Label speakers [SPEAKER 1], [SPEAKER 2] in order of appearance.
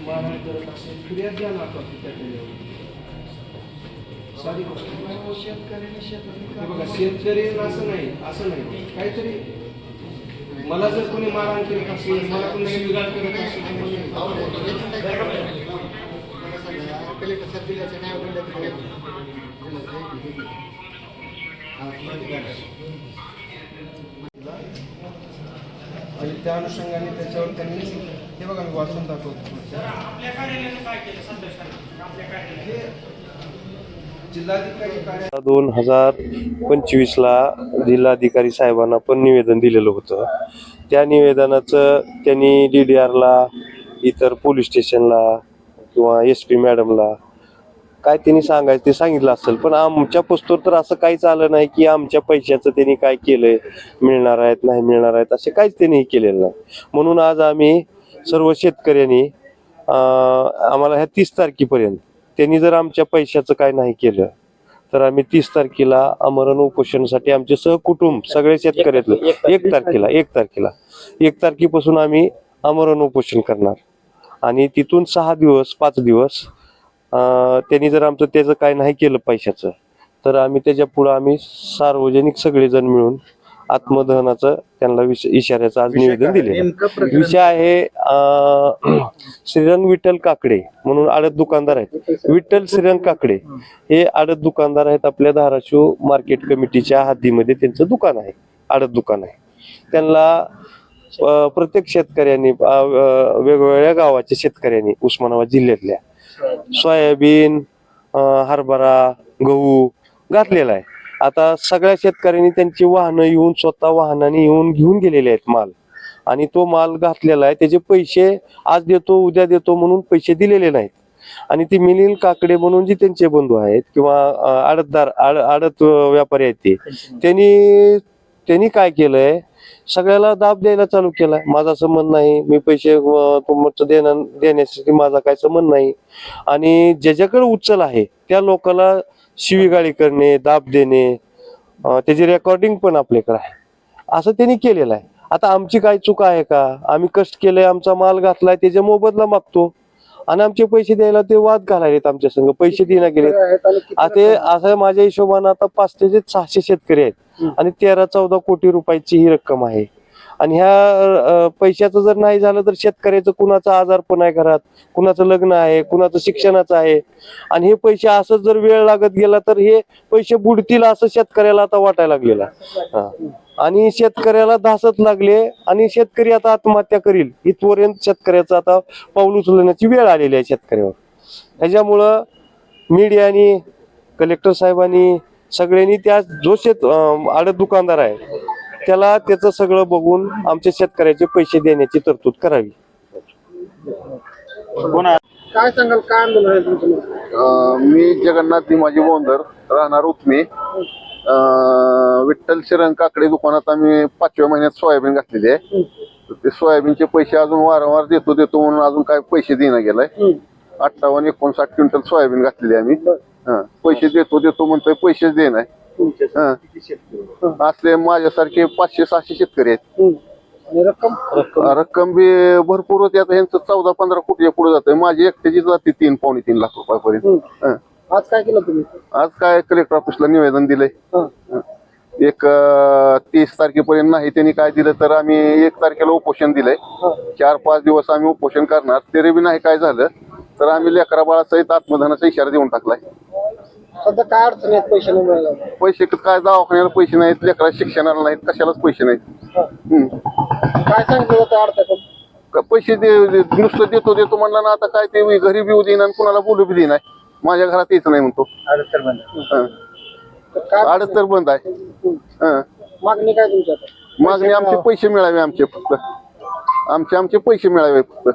[SPEAKER 1] मारहाण करत असेल फिर्याद द्या ना आपण त्याच्यावर साधी गोष्ट हे बघा शेतकरी असं नाही असं नाही काहीतरी मला जर कोणी मारहाण करत असेल मला कोणी शिवगाळ करत असेल दिल्याचं मग आणि त्या अनुषंगाने त्याच्यावर त्यांनी हे बघा मी वाचून दाखवतो.
[SPEAKER 2] दोन हजार पंचवीसला जिल्हाधिकारी साहेबांना पण निवेदन दिलेलं होतं. त्या निवेदनाचं त्यांनी डी डी आरला इतर पोलीस स्टेशनला किंवा एस पी मॅडमला काय त्यांनी सांगायचं ते सांगितलं असेल. पण आमच्या पुस्तोर तर असं काहीच आलं नाही की आमच्या पैशाचं त्यांनी काय केलंय मिळणार आहेत नाही मिळणार आहेत असे काहीच त्यांनी केलेलं नाही. म्हणून आज आम्ही सर्व शेतकऱ्यांनी आम्हाला ह्या तीस तारखेपर्यंत त्यांनी जर आमच्या पैशाचं काय नाही केलं तर आम्ही तीस तारखेला आमरण उपोषणासाठी आमचे सहकुटुंब सगळे शेतकऱ्यातले एक तारखेला एक तारखेला. एक तारखेपासून आम्ही आमरण उपोषण करणार. आणि तिथून सहा दिवस पाच दिवस त्यांनी जर आमचं त्याचं काय नाही केलं पैशाचं तर आम्ही त्याच्या पुढं आम्ही सार्वजनिक सगळेजण मिळून आत्मदहनाचं त्यांना इशाऱ्याचं आज निवेदन दिले विषय आहे श्रीरंग विठ्ठल काकडे म्हणून आडत दुकानदार आहेत. विठ्ठल श्रीरंग काकडे हे आडत दुकानदार आहेत आपल्या धाराशिव मार्केट कमिटीच्या हद्दीमध्ये त्यांचं दुकान आहे आडत दुकान आहे. त्यांना प्रत्येक शेतकऱ्यांनी वेगवेगळ्या गावाच्या शेतकऱ्यांनी उस्मानाबाद जिल्ह्यातल्या सोयाबीन हरभरा गहू घातलेला आहे. आता सगळ्या शेतकऱ्यांनी त्यांची वाहनं येऊन स्वतः वाहनाने येऊन घेऊन गेलेले आहेत माल. आणि तो माल घातलेला आहे. त्याचे पैसे आज देतो उद्या देतो म्हणून पैसे दिलेले नाहीत. आणि ते मिलिंद काकडे म्हणून जे त्यांचे बंधू आहेत किंवा आडतदार आड आडत व्यापारी आहेत ते त्यांनी त्यांनी काय केलंय? सगळ्याला दाब द्यायला चालू केला. माझा संबंध नाही. मी पैसे तुमचं देणं देण्यासाठी माझा काय संबंध नाही. आणि ज्याच्याकडे उचल आहे त्या लोकाला शिवीगाळी करणे दाब देणे त्याची रेकॉर्डिंग पण आपल्याकडे आहे. असं त्यांनी केलेलं आहे. आता आमची काय चूक आहे का? आम्ही कष्ट केलंय आमचा माल घातलाय त्याच्या मोबदला मागतो. आणि आमचे पैसे द्यायला ते वाद घालायलेत आमच्या संग पैसे देण्यात गेले आता असं माझ्या हिशोबानं आता पाचशे ते सहाशे शेतकरी आहेत. आणि तेरा चौदा कोटी रुपयाची ही रक्कम आहे. आणि ह्या पैशाचं जर नाही झालं तर शेतकऱ्याचं कुणाचा आजार पण आहे घरात? कुणाचं लग्न आहे? कुणाचं शिक्षणाचं आहे? आणि हे पैसे असंच जर वेळ लागत गेला तर हे पैसे बुडतील असं शेतकऱ्याला आता वाटायला लागलेलं. आणि शेतकऱ्याला धासत लागले आणि शेतकरी आता आत्महत्या करील. इथपर्यंत शेतकऱ्याचं आता पाऊल उचलण्याची वेळ आलेली आहे शेतकऱ्यावर. त्याच्यामुळं मीडियानी कलेक्टर साहेबांनी सगळ्यांनी त्या जो शेत आडत दुकानदार आहे त्याला त्याचं सगळं बघून आमच्या शेतकऱ्याचे पैसे देण्याची तरतूद करावी.
[SPEAKER 1] काय सांगाल? काय आंदोलन आहे तुमचं?
[SPEAKER 3] अं, मी जगन्नाथ दिमाजी बोंदर राहणार उथमे अं, विठ्ठल शिरंग काकडे दुकानात आम्ही पाचव्या महिन्यात सोयाबीन घातलेली आहे. ते सोयाबीनचे पैसे अजून वारंवार देतो देतो म्हणून अजून काय पैसे देणं गेलाय. अठ्ठावन्न एकोणसाठ क्विंटल सोयाबीन घातलेली आहे आम्ही. पैसे देतो देतो म्हणतोय पैसेच देणार. असले माझ्यासारखे पाचशे सहाशे शेतकरी आहेत.
[SPEAKER 1] रक्कम?
[SPEAKER 3] रक्कम. बी भरपूर होती. आता ह्यांचं चौदा पंधरा कोटी पुढे जाते माझी एकट्याची जाते तीन पावणे तीन लाख रुपयापर्यंत.
[SPEAKER 1] आज काय केलं तुम्ही?
[SPEAKER 3] आज काय कलेक्टर ऑफिसला निवेदन दिलंय. एक तीस तारखेपर्यंत नाही त्यांनी काय दिलं तर आम्ही एक तारखेला उपोषण दिलंय. चार पाच दिवस आम्ही उपोषण करणार. तरी बी नाही काय झालं तर आम्ही लेकरा बाळासहित आत्मधनाचा इशारा देऊन टाकलाय.
[SPEAKER 1] सध्या काय अडचण आहेत पैसे नाही मिळायला
[SPEAKER 3] पैसे काय? दवाखान्याला पैसे नाहीत लेकरा शिक्षणाला नाहीत कशालाच पैसे नाहीत. हम्म.
[SPEAKER 1] काय सांगितलं अडचण
[SPEAKER 3] क- पैसे दे- दे- नुसतं देतो देतो म्हणला ना आता काय ते घरी बी देईन आणि कुणाला बोलू बी देईन. माझ्या घरात यायचं नाही म्हणतो. हं.
[SPEAKER 1] तर काय
[SPEAKER 3] आडत तर बंद आहे. हं.
[SPEAKER 1] मागणी काय तुमच्या?
[SPEAKER 3] मागणी आमचे पैसे मिळावे आमचे फक्त आमचे आमचे पैसे मिळावे फक्त